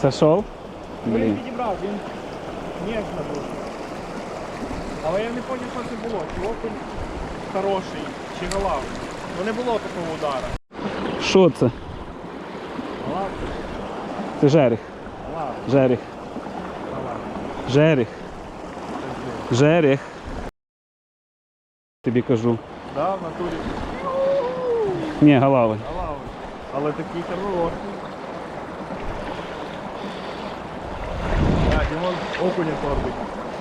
Сошов? Ну, Він Блін. підібрав, він ніжно був. Але я не зрозумів, що це було. Чи окунь хороший, чи галав. Ну не було такого удара. Що це? Галав, Це жеріх. галав, Жеріх. галав. Жеріх. Жеріх. Тобі кажу. Да, в натурі Ні, галавий. галав. Але такий хороший. Так, Дімон окуня торбить.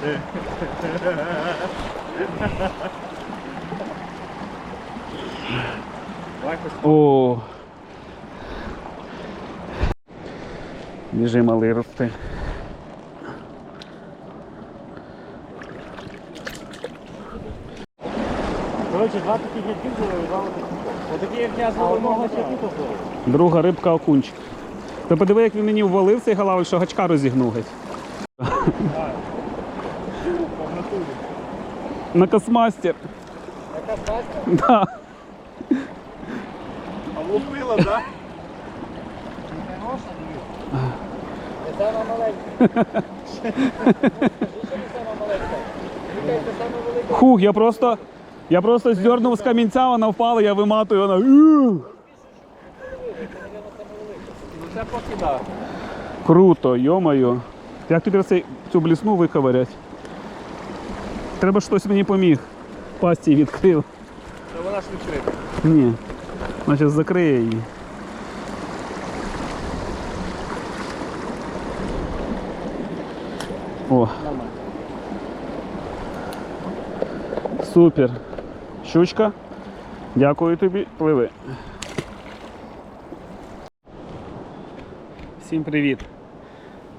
Е. О. Біжи, малий рости. Коротше, два таких як ти зловив, Отакі як я зловив, можна ще тут. Друга рибка окунчик. Ти подиви, як він мені ввалив цей галавель, що гачка розігнув геть. В натурі. На космастер. Яка паста? Да. А лупила? Це сама маленька. Сама велика. Хух, я просто. Я просто здернув з камінця, вона впала, я виматую, вона. Ну це. Круто, йо-моє. Як тобі цей, цю блісну виковирять? Треба ж хтось мені поміг. Пасті відкрив. Та вона ж відкрита. Ні. Значить закриє її. О, супер. Щучка. Дякую тобі. Пливи. Всім привіт.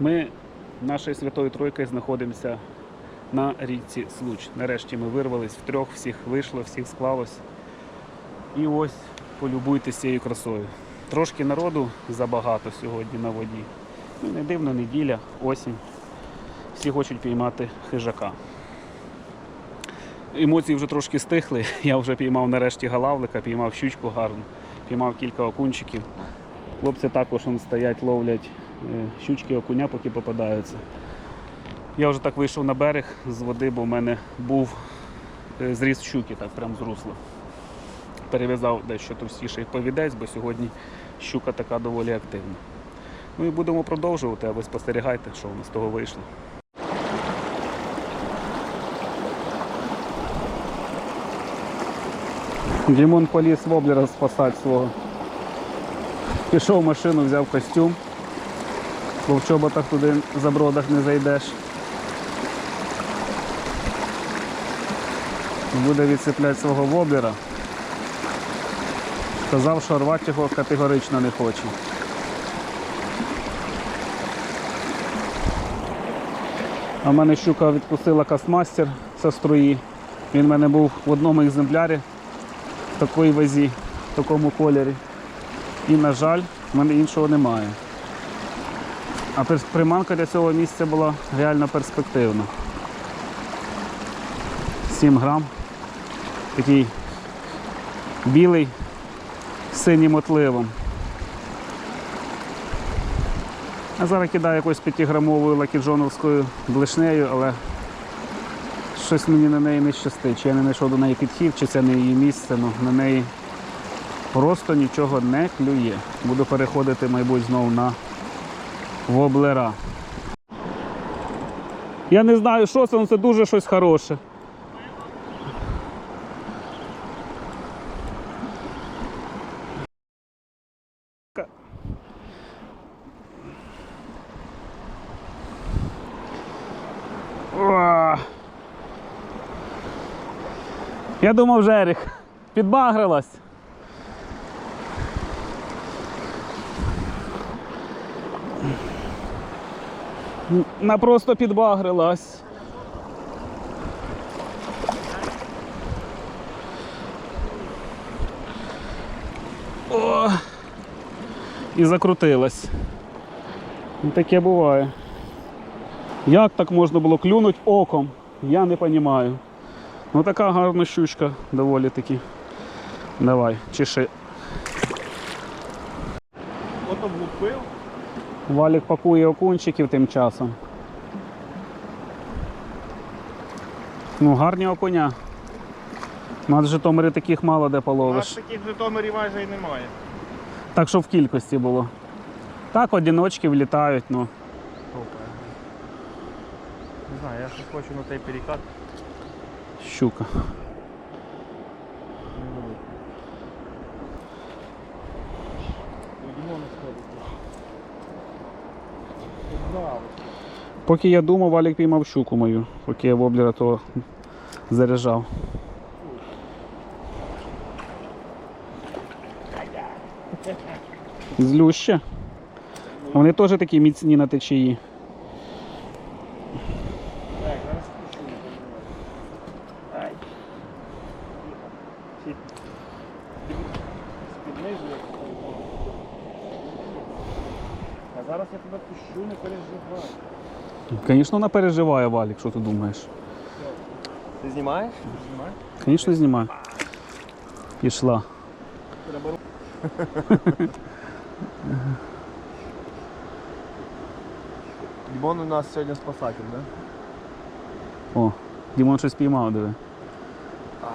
Ми нашою Святою Тройкою знаходимося на річці Случ. Нарешті ми вирвались втрьох, всіх вийшло, всіх склалось. І ось полюбуйтесь цією красою. Трошки народу забагато сьогодні на воді. Ну, не дивно, неділя, осінь. Всі хочуть піймати хижака. Емоції вже трошки стихли. Я вже піймав нарешті галавлика, піймав щучку гарну, піймав кілька окунчиків. Хлопці також стоять, ловлять е, щучки, окуня, поки попадаються. Я вже так вийшов на берег з води, бо в мене був е, зріз щуки, так прям з русла. Перев'язав дещо товстіший повідець, бо сьогодні щука така доволі активна. Ну і будемо продовжувати, а ви спостерігайте, що в нас з того вийшло. Дімон поліз воблера спасати свого. Пішов в машину, взяв костюм, бо в чоботах туди за бродах не зайдеш. Буде відцепляти свого воблера. Сказав, що рвати його категорично не хоче. А в мене щука відпустила касмастер зі струї. Він в мене був в одному екземплярі в такій вазі, в такому кольорі. І, на жаль, в мене іншого немає. А приманка для цього місця була реально перспективна. 7 грам. Такий білий синім отливом. А зараз кидаю якоюсь 5-грамовою лакіджоновською блишнею, але щось мені на неї не щастить. Чи я не знайшов до неї підхід, чи це не її місце, ну на неї просто нічого не клює. Буду переходити, мабуть, знову на воблера. Я не знаю, що це, але це дуже щось хороше. Я думав, жеріх підбагрилась. Вона просто підбагрилась. О! І закрутилась. Таке буває. Як так можна було клюнути оком? Я не розумію. Ну така гарна щучка доволі таки. Давай, чеши. Ото влупив. Валік пакує окунчиків тим часом. Ну, гарні окуня. У нас в Житомирі таких мало де У нас таких в Житомирі майже і немає. Так що в кількості було. Так, одіночки влітають, ну. Не знаю, я щось хочу на той перекат. Щука. Поки я думав, Валік піймав щуку мою, поки я воблера того заряджав. Злюща. Вони теж такі міцні на течії. Так, зараз спущу. Ай. Сі- З-під низу як поймав. А зараз я тебе пущу, не переживай. Звісно, вона переживає, Валік, що ти думаєш? Ти знімаєш? Звісно, знімаю. Пішла. Дімон у нас сьогодні спасатель, да? О, Дімон щось піймав, диви. А,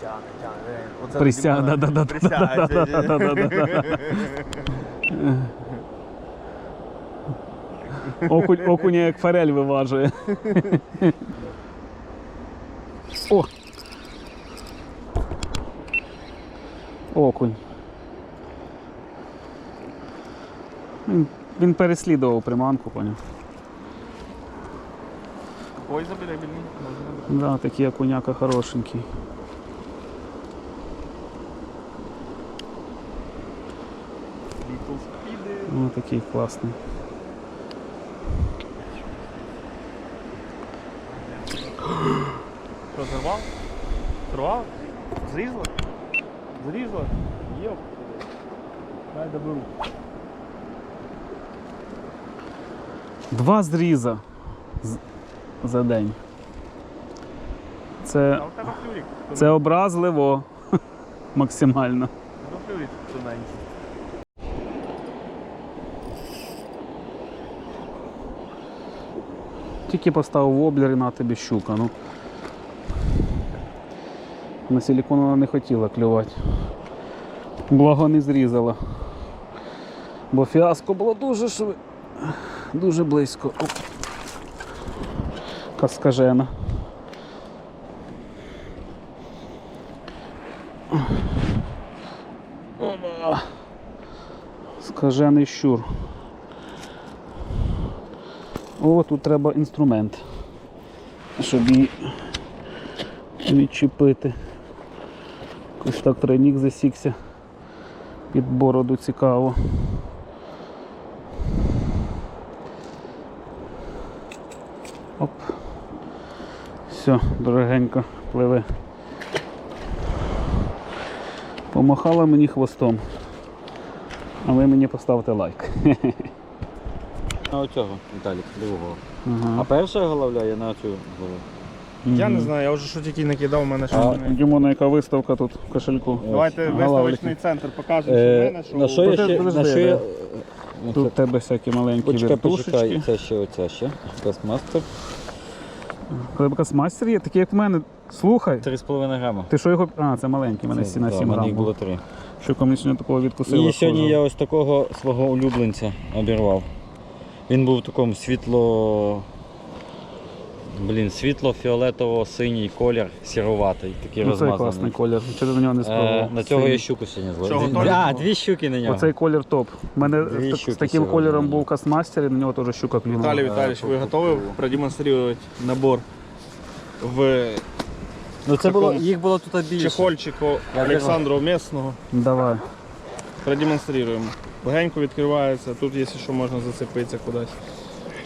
тяне, тяне. Присяг, да-да-да. Присяг. Окунь, окуня як форель виважує. О! Окунь. Він, він переслідував приманку, поняв. Ой, більні. Можна. Да, такий окуняка хорошенький. Little speedy. Ну, такий класний. Що, зірвав? Зірвав? Зрізла? Зрізла? Йоп. Дай доберу. Два зріза за день. Це, А у тебе флюрик. це образливо максимально. Ну, тоненький. Тільки поставив воблер і на тобі щука. Ну. На силікон вона не хотіла клювати. Благо не зрізала. Бо фіаско було дуже шви... дуже близько. Каскажена. Скажений щур. О, тут треба інструмент, щоб її відчепити. Ось так тройник засікся. Під бороду цікаво. Оп. Все, дорогенько пливе. Помахала мені хвостом. А ви мені поставте лайк. На оцього, Віталік, другого. Ага. А перша головля я на цю голову. Я не знаю, я вже що тільки накидав, у мене А, щось. У Дімона яка виставка тут в кошельку. Давайте виставочний центр покажемо, що в Е, мене, що на що я ще, подожди, на що я... да. Тут у тебе всякі маленькі Почекай, почекай, вертушечки. це ще оця ще. Кастмастер. Мастер є, такий як в мене. Слухай, 3,5 грама. ти що його. А, це маленький, у мене Це, на да, 7 в мене грам. їх був. було 3. Що комічно такого відкусила. І сьогодні я ось такого свого улюбленця обірвав. Він був в такому світло. Блін, світло-фіолетово-синій колір, сіруватий, такий Ну, це розмазаний. класний колір. Чи на нього не Е, спробував? на цього Синій. я щуку сьогодні Чого, зловив. А, дві щуки на нього. Оцей колір топ. У мене Дві з- з таким сьогодні, кольором був кастмастер, і на нього теж щука клюнула. Віталій Ну, Віталійович, е, ви готові продемонструвати набор в Ну це було, їх було тут більше. чехольчику Я Олександру Місного? Давай. Продемонструємо. Легенько відкривається, тут, якщо що, можна зацепитися кудись.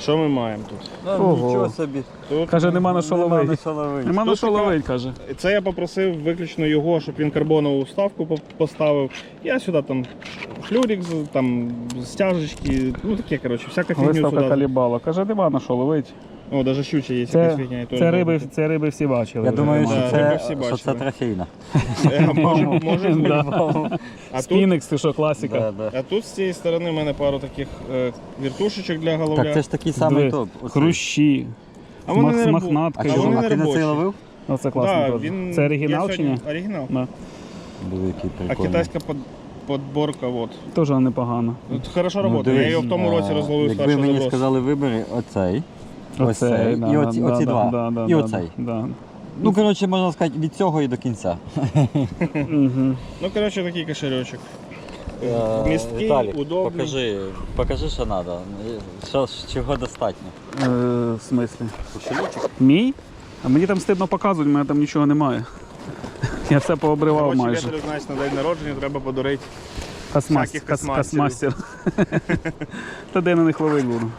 Що ми маємо тут? Ого. Нічого собі. Тут Каже, нема на що Нема на ловити. що. Нема на що ловити, каже. Це я попросив виключно його, щоб він карбонову вставку по- поставив. Я сюди там шлюрік, з- там стяжечки, ну таке, коротше, всяка фігню Виставка сюди. калібала. Каже, нема на що ловити. О, навіть щуча є якась Це, фігня. і то це, риби, це риби всі бачили. Я вже, думаю, що Да, риби це, всі що це бачили. трофейна. Е, Може, може бути. Да. А тут, Спінекс, ти що, класика. Да, да. а тут з цієї сторони в мене пару таких е, віртушечок для головля. Так це ж такий самий Диви, топ. Оцей. Хрущі. А вони Мах- не махнатка. А, А вони а не ти на цей ловив? Оце класно. Да, теж. він, Це оригінал я чи сьогодні- ні? Оригінал. Да. Диви, який А прикольний. китайська под, подборка, от. Теж непогано. От Хорошо Ну, працює. я дивись, його в тому а, році розловив Якби мені забросу. сказали, вибери оцей, ось цей, да, і оці, да, оці да, два, да, да, і оцей. Да. Ну, коротше, можна сказати, від цього і до кінця. Ну, коротше, такий кошельочок. Е, Місткий, Віталік, удобний. покажи, покажи, що треба. Що, чого достатньо. Е, в смислі? Мій? А мені там стидно показувати, в мене там нічого немає. Я все пообривав Коротше, майже. Віталю, знаєш, на день народження треба подарити. Всяких кас, космастерів. касмастер. Та де на них ловить буду.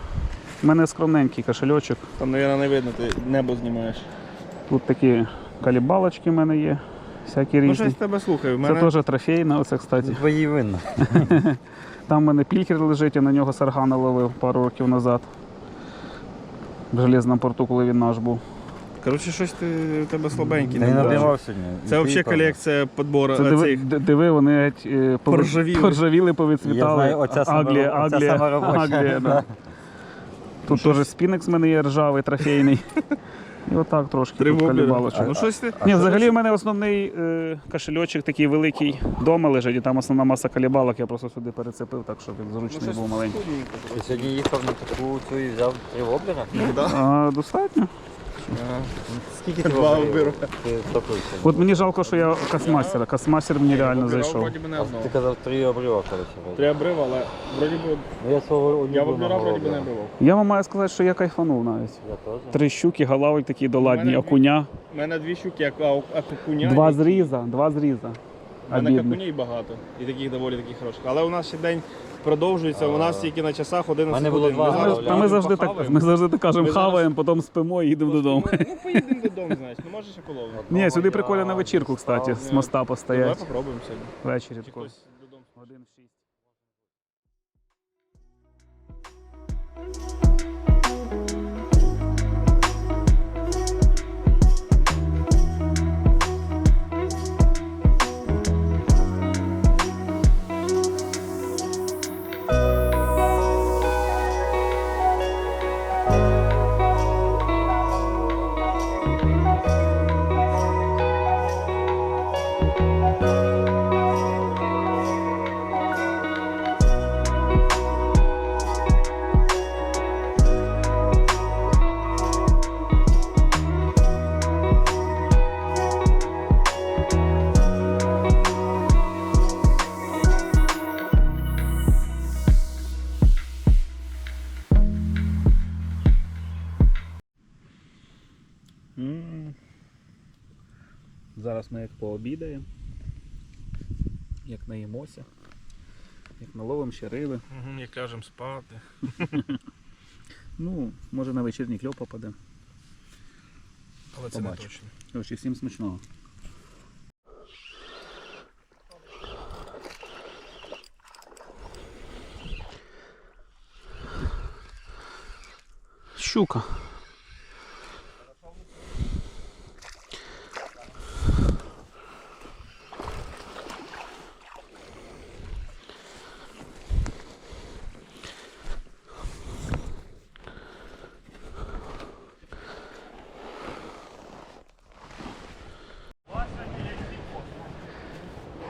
У мене скромненький кошельочок. Там, мабуть, не видно, ти небо знімаєш. Тут такі калібалочки в мене є. Всякі Ну, щось тебе слухаю. В Це теж трофейна, оце, кстати. Твої винно. Там в мене пількер лежить, я на нього саргана ловив пару років назад. В железному порту, коли він наш був. Коротше, щось ти, у тебе й набор. набивав сьогодні. Це взагалі колекція подбору Це диви, цих. диви, вони геть, е, Поржавіли. поржавіли, повицвітали. Я знаю, оця сама Аглія, оця Аглія, сама робоча. Аглія, да. Тут теж спінекс в мене є ржавий, трофейний. І отак трошки Три калібалочок. Ну, щось ти. Ні, взагалі в мене основний е, кошельочок такий великий вдома лежить, і там основна маса калібалок, я просто сюди перецепив, так щоб він зручний був маленький. Ти сьогодні їхав на таку цю і взяв три воблера? А, достатньо. Скільки ти Два виберу. ти топився? От мені жалко, що я касмастера. Касмастер мені реально зайшов. Вроді одного. Ти казав три обрива, коротше. Три обрива, але вроді би. Ну, я свого Я улюбленого воблера вроді би не обривав. Я вам маю сказати, що я кайфанув навіть. Я теж. Три щуки, галавик такі доладні, мене окуня. У мене дві щуки, як а, а кукуня. Два і- зріза, два зріза. У мене Обідно. какуней багато. І таких доволі таких хороших. Але у нас ще день продовжується, у нас тільки на часах 11 мене було годин. два Ми Та ми завжди так, ми завжди так кажемо, Ми зараз- хаваємо, потім спимо і їдемо додому. Ну, поїдемо додому, знаєш. Ну може ще половину. Ні, сюди прикольно на вечірку, кстати, з моста Давай постоять. попробуємо сьогодні. Ввечері Чи тако. хтось Зараз ми як пообідаємо, як наїмося, як наловимо ще риби. Угу, як кажемо, спати. Ну, може на вечірній кльоп попаде. Але це не точно. Коротше, всім смачного. Щука.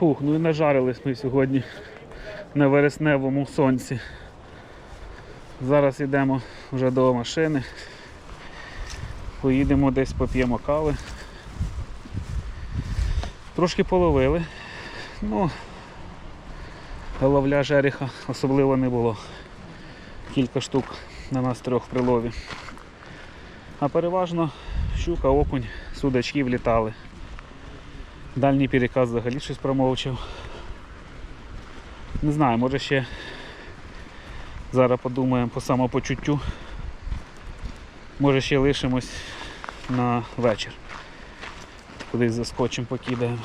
Фух, ну і нажарились ми сьогодні на вересневому сонці. Зараз йдемо вже до машини. Поїдемо десь поп'ємо кави. Трошки половили. Ну, ловля жереха особливо не було. Кілька штук на нас трьох прилові. А переважно щука, окунь, судачки влітали. Дальній переказ взагалі щось промовчав. Не знаю, може ще зараз подумаємо по самопочуттю. Може ще лишимось на вечір. Кудись заскочимо, покидаємо.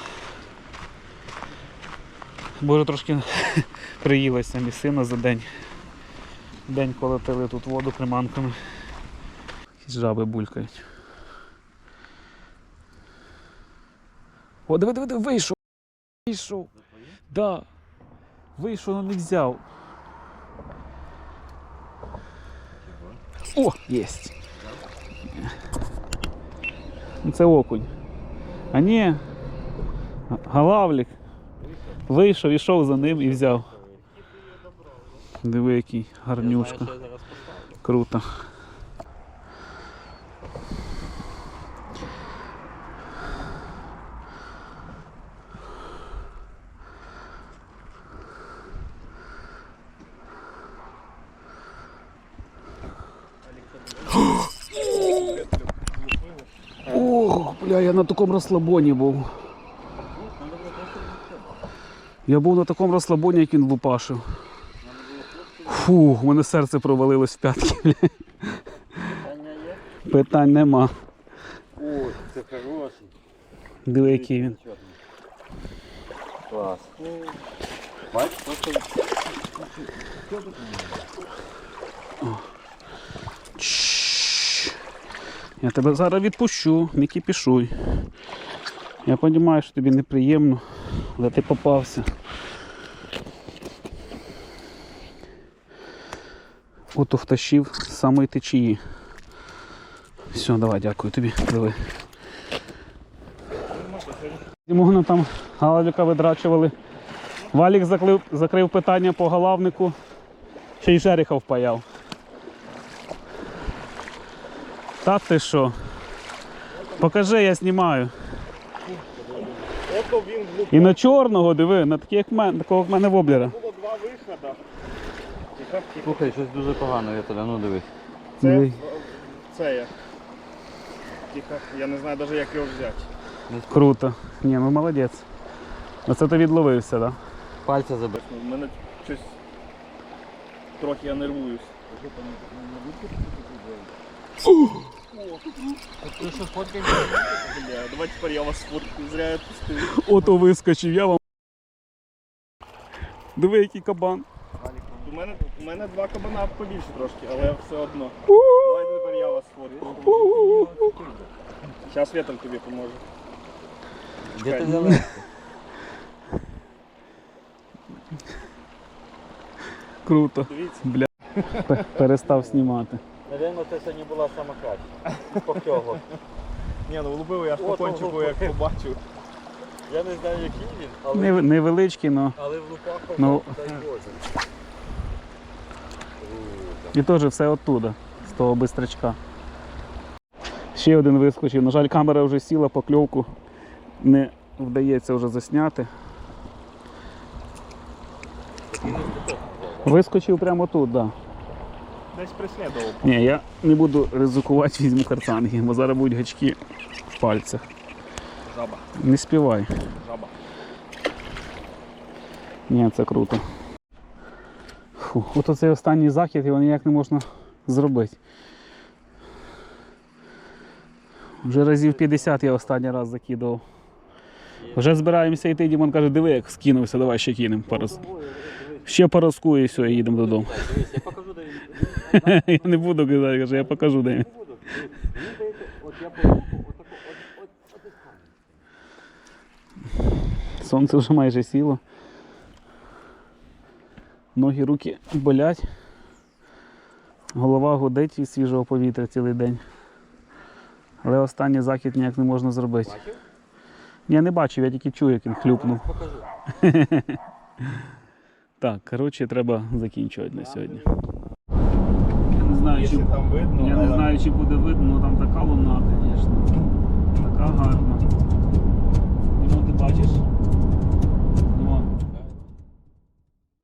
Боже, трошки приїлася місцина за день. День колотили тут воду приманками. Якісь жаби булькають. О, диви, диви, диви, вийшов. Вийшов. Да. Вийшов, але не взяв. О, єсть. Ну, Це окунь. А ні. Галавлік. Вийшов, ішов за ним і взяв. Диви, який гарнюшка. Круто. Бля, я на такому розслабоні був. Я був на такому розслабоні, як він лупашив. Фу, у мене серце провалилось в п'ятки. Питань нема. Ой, це хороший. Диви, який він. Клас. Бач, просто Я тебе зараз відпущу, не кипішуй. Я розумію, що тобі неприємно, але ти попався. Ото втащив з самої течії. Все, давай, дякую тобі. Диви. Можна там галавіка видрачували. Валік заклив, закрив питання по галавнику, ще й жереха впаяв. Та ти що? Покажи, я знімаю. І на чорного диви, на такий, як мен, такого як в мене воблера. Було два виходи. Слухай, щось дуже погано, я тоді, ну дивись. Це, Диви. це я. Тихо, я не знаю навіть як його взяти. Круто. Ні, ну молодець. Оце ти відловився, так? Да? Пальця забив. У мене щось трохи я нервуюсь. Фоткаєш? Бля, давай тепер я вас сфоткаю, зря я пустив. Ото вискочив, я вам. Диви, який кабан. У мене, у мене два кабана побільше трошки, але все одно. Давай тепер я вас сфоткаю. Зараз вітер тобі поможе. Де ти взяли? Круто. Дивіться. Бля. Перестав знімати. Навірно, це сьогодні була сама краща. Покього. Ні, ну влупив я ж по От, кончику, от, як от. побачив. Я не знаю, який він, але, Нев- Невеличкий, але але в лупах Ну. дай Боже. і теж все оттуда, з того бистрачка. Ще один вискочив. На жаль, камера вже сіла, покльовку не вдається вже засняти. Вискочив прямо тут, так. Да. Десь преслідував. Ні, я не буду ризикувати, візьму карцанги, бо зараз будуть гачки в пальцях. Жаба, Не співай. жаба. Ні, це круто. Фу, от оцей останній захід його ніяк не можна зробити. Вже разів 50 я останній раз закидував. Вже збираємося йти, Дімон каже, диви, як скинувся, давай ще кинемо. Пораз... Ще порозкує і все, і їдемо додому. Я покажу, де він. я не буду казати, каже, я покажу де. він. Сонце вже майже сіло. Ноги, руки болять. Голова гудить від свіжого повітря цілий день. Але останній захід ніяк не можна зробити. Бачив? Я не бачив, я тільки чую, як він хлюпнув. Покажу. Так, коротше, треба закінчувати на сьогодні. Я не знаю, чи, там видно, я не знаю, чи буде видно, але там така луна, звісно. Така гарна. Ну, ти бачиш?